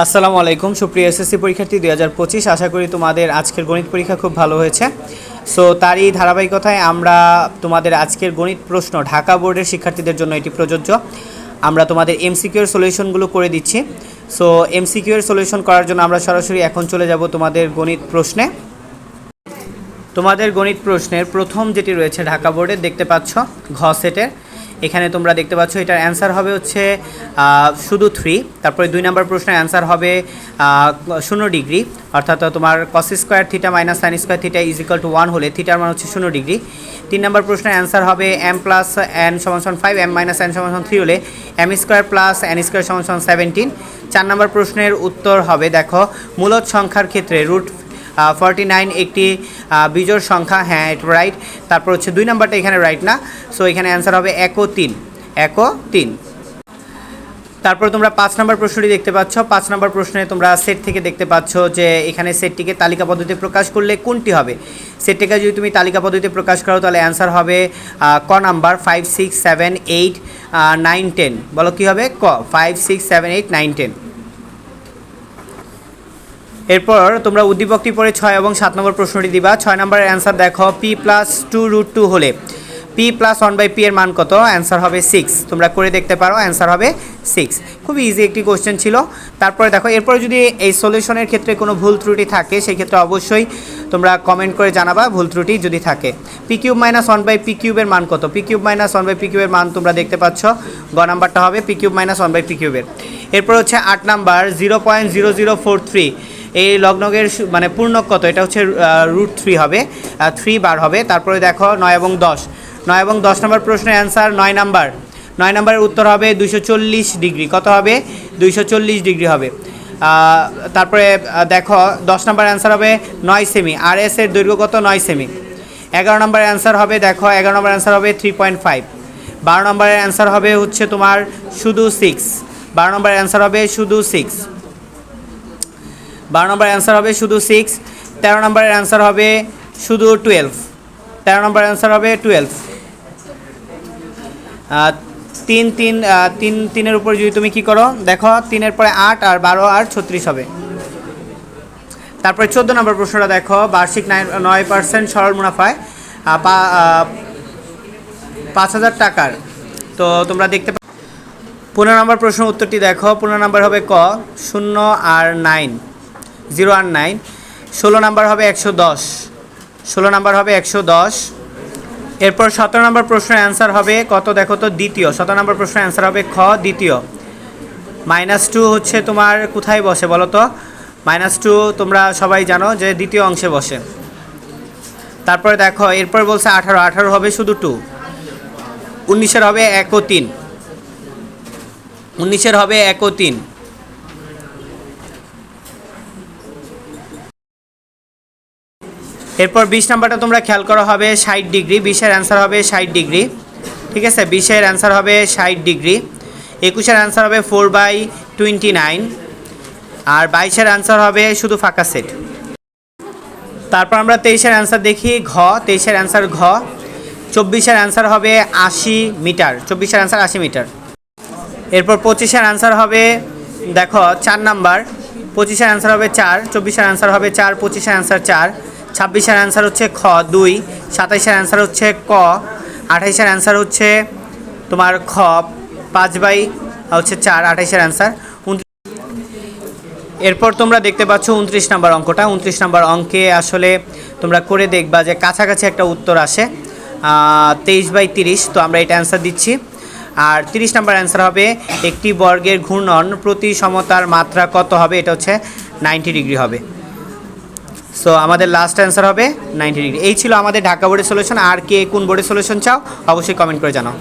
আসসালামু আলাইকুম। সুপ্রিয় এসএসসি পরীক্ষার্থী, দুই হাজার পঁচিশ, আশা করি তোমাদের আজকের গণিত পরীক্ষা খুব ভালো হয়েছে। সো তারই ধারাবাহিকতায় আমরা তোমাদের আজকের গণিত প্রশ্ন ঢাকা বোর্ডের শিক্ষার্থীদের জন্য এটি প্রযোজ্য। আমরা তোমাদের এমসিকিউর সলিউশনগুলো করে দিচ্ছি। সো এমসিকিউর সলিউশন করার জন্য আমরা সরাসরি এখন চলে যাব তোমাদের গণিত প্রশ্নে। তোমাদের গণিত প্রশ্নের প্রথম যেটি রয়েছে ঢাকা বোর্ডের দেখতে পাচ্ছ ঘ সেটের এখানে তোমরা দেখতে পাচ্ছ, এটার অ্যান্সার হবে হচ্ছে শুধু থ্রি তারপরে দুই নম্বর প্রশ্নের অ্যান্সার হবে শূন্য ডিগ্রি অর্থাৎ তোমার cos square theta minus sine square theta is equal to one হলে থিটার মান হচ্ছে শূন্য ডিগ্রি তিন নম্বর প্রশ্নের অ্যান্সার হবে এম প্লাস এন সমান ফাইভ এম মাইনাস এন সমান থ্রি হলে M square plus N square সমান সেভেন্টিন চার নম্বর প্রশ্নের উত্তর হবে, দেখো, মূলত সংখ্যার ক্ষেত্রে রুট ফর্টি নাইন একটি বিজোড় সংখ্যা হ্যাঁ এটা রাইট তারপর হচ্ছে দুই নাম্বারটা এখানে রাইট না। সো এখানে অ্যান্সার হবে একো তিন একো তিন। তারপর তোমরা পাঁচ নম্বর প্রশ্নটি দেখতে পাচ্ছ। পাঁচ নম্বর প্রশ্নে তোমরা সেট থেকে দেখতে পাচ্ছ যে এখানে সেটটিকে তালিকা পদ্ধতিতে প্রকাশ করলে কোনটি হবে? সেটটিকে যদি তুমি তালিকা পদ্ধতিতে প্রকাশ করো, তাহলে অ্যান্সার হবে ক number? Five six seven eight nine ten বলো কী হবে? ক? Five six seven eight nine ten এরপর তোমরা উদ্দীপকটি পড়ে ছয় এবং সাত নম্বর প্রশ্নটি দিবা। ছয় নম্বরের অ্যান্সার দেখো P plus two root two হলে। P plus one by P এর মান কত? অ্যান্সার হবে সিক্স তোমরা করে দেখতে পারো অ্যান্সার হবে সিক্স খুবই ইজি একটি কোশ্চেন ছিল। তারপরে দেখো, এরপরে যদি এই সলিউশনের ক্ষেত্রে কোনো ভুল ত্রুটি থাকে, সেই ক্ষেত্রে অবশ্যই তোমরা কমেন্ট করে জানাবা ভুল ত্রুটি যদি থাকে। P cube minus one by P কিউবের মান কত? P cube minus one by P কিউবের মান তোমরা দেখতে পাচ্ছ। গ নাম্বারটা হবে P cube minus one by P কিউবের এরপর হচ্ছে আট number zero point zero zero four three এই লগ্নকের সু- মানে পূর্ণক কত? এটা হচ্ছে রুট থ্রি হবে। থ্রি বার হবে। তারপরে দেখো, নয় এবং দশ। নয় এবং দশ নম্বর প্রশ্নের অ্যান্সার নয় নাম্বার। নয় নম্বরের উত্তর হবে দুইশো চল্লিশ ডিগ্রি। কত হবে? দুইশো চল্লিশ ডিগ্রি হবে। তারপরে দেখো, দশ নম্বর অ্যান্সার হবে নয় সেমি আর এস এর দৈর্ঘ্য কত? নয় সেমি এগারো নম্বর অ্যান্সার হবে, দেখো, এগারো নম্বর অ্যান্সার হবে থ্রি পয়েন্ট ফাইভ বারো নম্বরের অ্যান্সার হবে হচ্ছে তোমার শুধু সিক্স বারো নম্বরের অ্যান্সার হবে শুধু সিক্স বারো নম্বর অ্যান্সার হবে শুধু সিক্স তেরো নম্বরের অ্যান্সার হবে শুধু টুয়েলভ তেরো নম্বর অ্যান্সার হবে টুয়েলভ তিন তিন তিন, তিনের উপর যদি তুমি কি করো, দেখো তিনের পরে আট আর বারো আর ছত্রিশ হবে। তারপরে চোদ্দ নম্বর প্রশ্নটা দেখো, বার্ষিক নয় পার্সেন্ট সরল মুনাফায় পাঁচ হাজার টাকার। তো তোমরা দেখতে পনেরো নম্বর প্রশ্ন উত্তরটি দেখো, পনেরো নম্বর হবে ক, শূন্য আর নাইন জিরো আর নাইন। ষোলো নাম্বার হবে একশো দশ। ষোলো নাম্বার হবে একশো দশ। এরপর সতেরো নম্বর প্রশ্নের অ্যান্সার হবে কত? দেখো তো, দ্বিতীয়। সতেরো নম্বর প্রশ্নের অ্যান্সার হবে খ, দ্বিতীয়। মাইনাস টু হচ্ছে তোমার কোথায় বসে বলো তো? মাইনাস টু তোমরা সবাই জানো যে দ্বিতীয় অংশে বসে। তারপরে দেখো, এরপর বলছে আঠারো। আঠারো হবে শুধু টু উনিশের হবে এক ও তিন। উনিশের হবে এক ও তিন। এরপর বিশ নাম্বারটা তোমরা খেয়াল করা হবে ষাট ডিগ্রি, বিশের অ্যান্সার হবে ষাট ডিগ্রি। ঠিক আছে? বিশের অ্যান্সার হবে ষাট ডিগ্রি। একুশের অ্যান্সার হবে ফোর বাই টোয়েন্টি নাইন আর বাইশের অ্যান্সার হবে শুধু ফাঁকা সেট তারপর আমরা তেইশের অ্যান্সার দেখি ঘ। তেইশের অ্যান্সার ঘ। চব্বিশের অ্যান্সার হবে আশি মিটার। চব্বিশের অ্যান্সার আশি মিটার। এরপর পঁচিশের অ্যান্সার হবে, দেখো, চার নাম্বার। পঁচিশের অ্যান্সার হবে চার, চব্বিশের অ্যান্সার হবে চার, পঁচিশের অ্যান্সার চার। ছাব্বিশের অ্যান্সার হচ্ছে খ, দুই। সাতাইশের অ্যান্সার হচ্ছে ক। আঠাইশের অ্যান্সার হচ্ছে তোমার খ, পাঁচ বাই হচ্ছে চার, আঠাইশের অ্যান্সার এরপর তোমরা দেখতে পাচ্ছ উনত্রিশ নাম্বার অঙ্কটা। উনত্রিশ নাম্বার অঙ্কে আসলে তোমরা করে দেখবা যে কাছাকাছি একটা উত্তর আসে। তেইশ বাই তিরিশ, তো আমরা এটা অ্যান্সার দিচ্ছি। আর তিরিশ নাম্বার অ্যান্সার হবে একটি বর্গের ঘূর্ণন প্রতি সমতার মাত্রা কত হবে? এটা হচ্ছে নাইনটি ডিগ্রি হবে। সো আমাদের লাস্ট অ্যান্সার হবে নাইনটি ডিগ্রি এই ছিল আমাদের ঢাকা বোর্ডের সলিউশন আর কে কোন বোর্ডের সলিউশন চাও, অবশ্যই কমেন্ট করে জানাও।